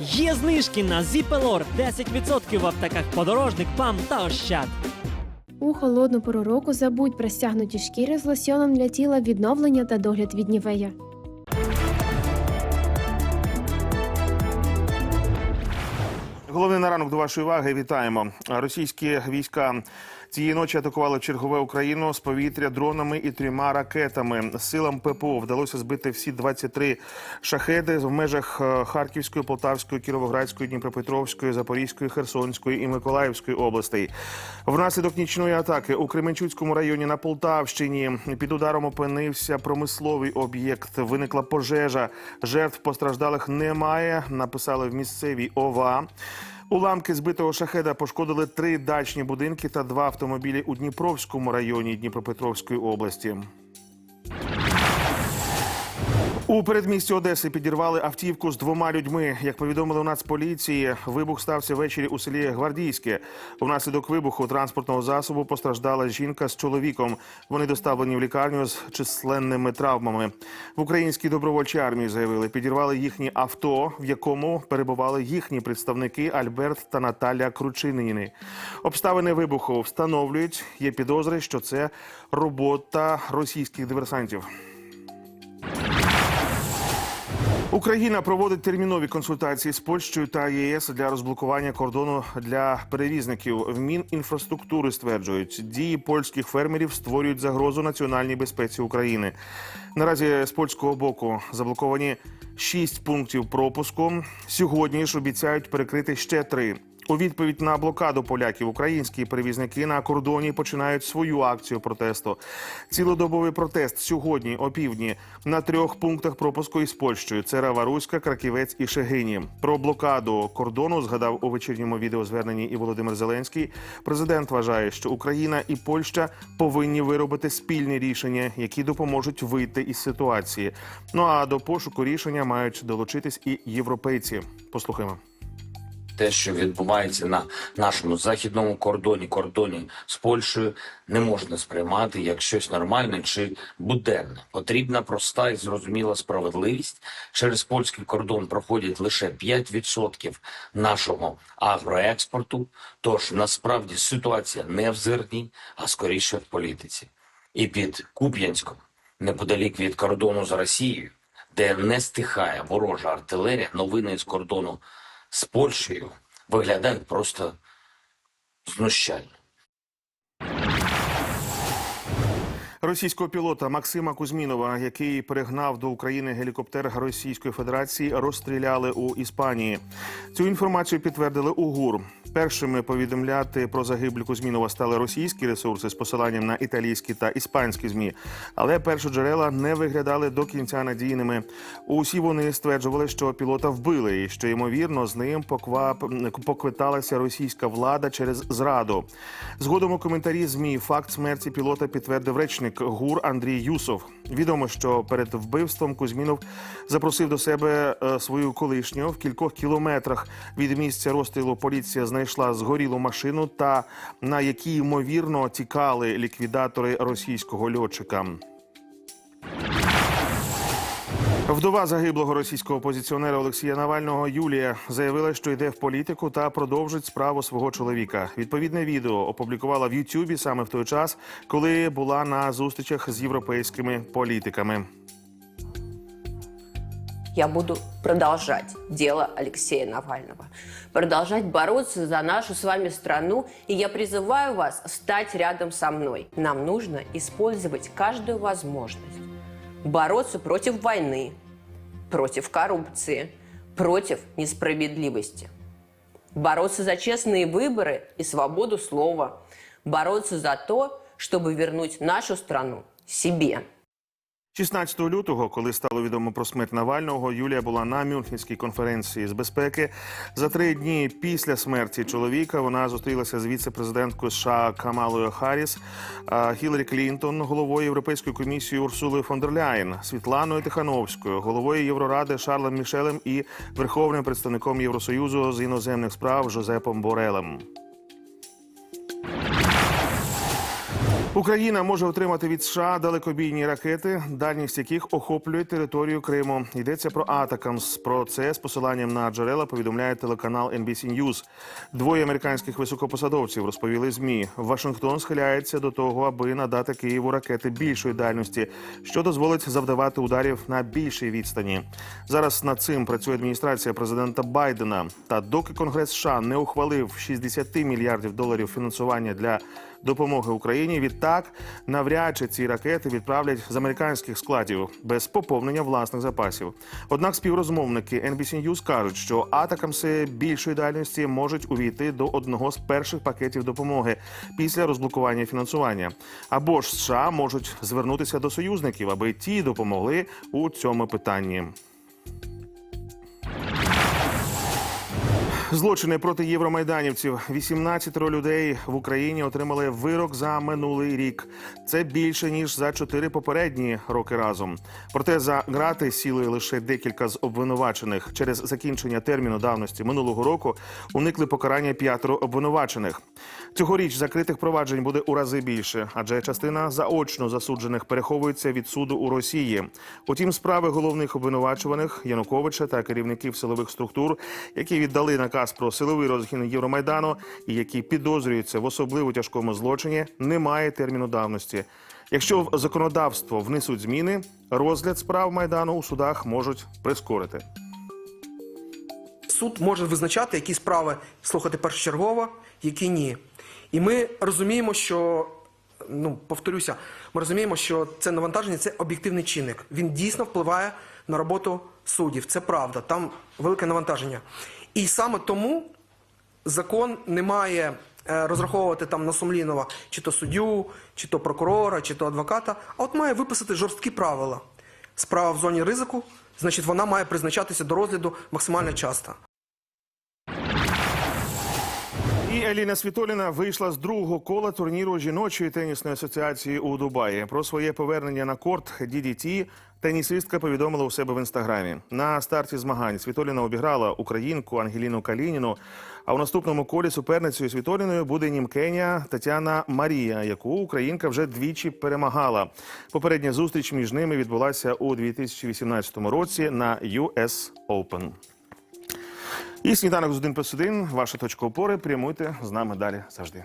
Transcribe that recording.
Є знижки на Зіпелор 10% в аптеках подорожник, ПАМ та Ощад. У холодну пору року забудь про стягнуті шкіри з лосьоном для тіла відновлення та догляд від нівея. Головний на ранок до вашої уваги. Вітаємо. Російські війська цієї ночі атакували чергове Україну з повітря дронами і трьома ракетами. Силам ППО вдалося збити всі 23 шахеди в межах е, Харківської, Полтавської, Кіровоградської, Дніпропетровської, Запорізької, Херсонської і Миколаївської областей. Внаслідок нічної атаки у Кременчуцькому районі на Полтавщині під ударом опинився промисловий об'єкт. Виникла пожежа. Жертв постраждалих немає. Написали в місцевій ОВА. Уламки збитого шахеда пошкодили три дачні будинки та два автомобілі у Дніпровському районі Дніпропетровської області. У передмісті Одеси підірвали автівку з двома людьми. Як повідомили у Нацполіції, вибух стався ввечері у селі Гвардійське. Внаслідок вибуху транспортного засобу постраждала жінка з чоловіком. Вони доставлені в лікарню з численними травмами. В українській добровольчій армії заявили, підірвали їхнє авто, в якому перебували їхні представники Альберт та Наталя Кручиніни. Обставини вибуху встановлюють. Є підозри, що це робота російських диверсантів. Україна проводить термінові консультації з Польщею та ЄС для розблокування кордону для перевізників. В Мінінфраструктури стверджують, дії польських фермерів створюють загрозу національній безпеці України. Наразі з польського боку заблоковані шість пунктів пропуску. Сьогодні ж обіцяють перекрити ще три. У відповідь на блокаду поляків українські перевізники на кордоні починають свою акцію протесту. Цілодобовий протест сьогодні опівдні на трьох пунктах пропуску із Польщею: це Раваруська, Краківець і Шегині. Про блокаду кордону згадав у вечірньому відеозверненні і Володимир Зеленський. Президент вважає, що Україна і Польща повинні виробити спільні рішення, які допоможуть вийти із ситуації. Ну а до пошуку рішення мають долучитись і європейці. Послухаємо. Те, що відбувається на нашому західному кордоні, кордоні з Польщею, не можна сприймати як щось нормальне чи буденне. Потрібна проста і зрозуміла справедливість. Через польський кордон проходять лише 5% нашого агроекспорту. Тож насправді ситуація не в зерні, а скоріше в політиці. І під Куп'янськом, неподалік від кордону з Росією, де не стихає ворожа артилерія, новини з кордону з Польщею виглядає просто знущально. Російського пілота Максима Кузьмінова, який перегнав до України гелікоптер Російської Федерації, розстріляли у Іспанії. Цю інформацію підтвердили у ГУР. Першими повідомляти про загиблю Кузьмінова стали російські ресурси з посиланням на італійські та іспанські змі. Але першоджерела не виглядали до кінця надійними. Усі вони стверджували, що пілота вбили, і що ймовірно з ним поквап... поквиталася російська влада через зраду. Згодом у коментарі змі факт смерті пілота підтвердив речник ГУР Андрій Юсов. Відомо, що перед вбивством Кузьмінов запросив до себе е, свою колишню в кількох кілометрах від місця розстрілу. Поліція знайшла згорілу машину, та на якій ймовірно тікали ліквідатори російського льотчика. Вдова загиблого російського опозиціонера Олексія Навального Юлія заявила, що йде в політику та продовжить справу свого чоловіка. Відповідне відео опублікувала в Ютубі саме в той час, коли була на зустрічах з європейськими політиками. Я буду продолжать дело Алексея Навального, продолжать бороться за нашу с вами страну, и я призываю вас встать рядом со мной. Нам нужно использовать каждую возможность бороться против войны, против коррупции, против несправедливости, бороться за честные выборы и свободу слова, бороться за то, чтобы вернуть нашу страну себе. 16 лютого, коли стало відомо про смерть Навального, Юлія була на Мюнхенській конференції з безпеки. За три дні після смерті чоловіка вона зустрілася з віце-президенткою США Камалою Харріс, Хіларі Клінтон, головою Європейської комісії Урсулою фон дер Ляєн, Світланою Тихановською, головою Євроради Шарлем Мішелем і верховним представником Євросоюзу з іноземних справ Жозепом Борелем. Україна може отримати від США далекобійні ракети, дальність яких охоплює територію Криму. Йдеться про Атакамс. Про це з посиланням на джерела повідомляє телеканал NBC News. Двоє американських високопосадовців розповіли змі. Вашингтон схиляється до того, аби надати Києву ракети більшої дальності, що дозволить завдавати ударів на більшій відстані. Зараз над цим працює адміністрація президента Байдена. Та доки Конгрес США не ухвалив 60 мільярдів доларів фінансування для допомоги Україні. Відтак навряд чи ці ракети відправлять з американських складів без поповнення власних запасів. Однак співрозмовники NBC News кажуть, що атакамси більшої дальності можуть увійти до одного з перших пакетів допомоги після розблокування фінансування. Або ж США можуть звернутися до союзників, аби ті допомогли у цьому питанні. Злочини проти євромайданівців. 18 людей в Україні отримали вирок за минулий рік. Це більше ніж за чотири попередні роки разом. Проте за грати сіли лише декілька з обвинувачених. Через закінчення терміну давності минулого року уникли покарання п'ятеро обвинувачених. Цьогоріч закритих проваджень буде у рази більше, адже частина заочно засуджених переховується від суду у Росії. Утім, справи головних обвинувачуваних Януковича та керівників силових структур, які віддали наказ про силовий розгін Євромайдану і які підозрюються в особливо тяжкому злочині, немає терміну давності. Якщо в законодавство внесуть зміни, розгляд справ майдану у судах можуть прискорити. суд може визначати, які справи слухати першочергово, які ні. І ми розуміємо, що. Ну, повторюся, ми розуміємо, що це навантаження це об'єктивний чинник. Він дійсно впливає на роботу суддів. Це правда, там велике навантаження. І саме тому закон не має е, розраховувати там на Сумлінова чи то суддю, чи то прокурора, чи то адвоката, а от має виписати жорсткі правила. Справа в зоні ризику, значить, вона має призначатися до розгляду максимально часто. І Еліна Світоліна вийшла з другого кола турніру жіночої тенісної асоціації у Дубаї. Про своє повернення на корт DDT тенісистка повідомила у себе в інстаграмі. На старті змагань Світоліна обіграла українку Ангеліну Калініну. А у наступному колі суперницею Світоліною буде німкеня Тетяна Марія, яку українка вже двічі перемагала. Попередня зустріч між ними відбулася у 2018 році на US Open. І сніданок з 1 плюс 1. Ваша точка опори. Прямуйте з нами далі завжди.